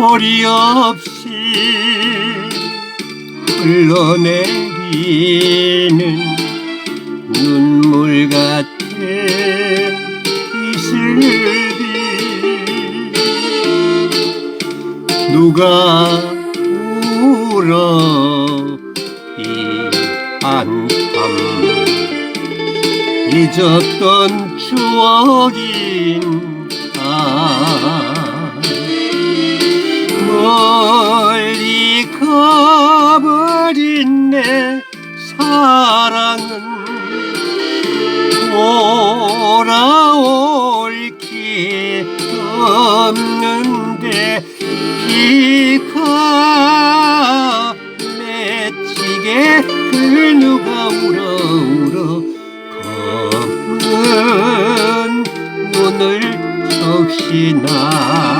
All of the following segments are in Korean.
하염없이 흘러내리는 눈물 같은 이슬비 누가 울어 이 한밤 잊었던 추억인 아 사랑은 돌아올 길 없는데 기가 맺히게 그 누가 울어 울어 검은 눈을 적시나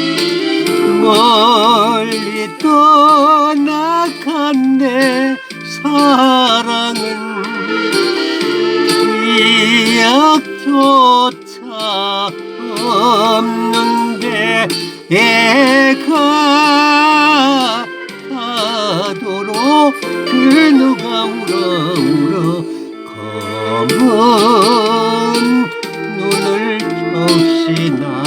멀리 떠나간 내 사랑은 기억조차 없는데 애가 가도록 그 누가 울어 울어 검은 눈을 적시나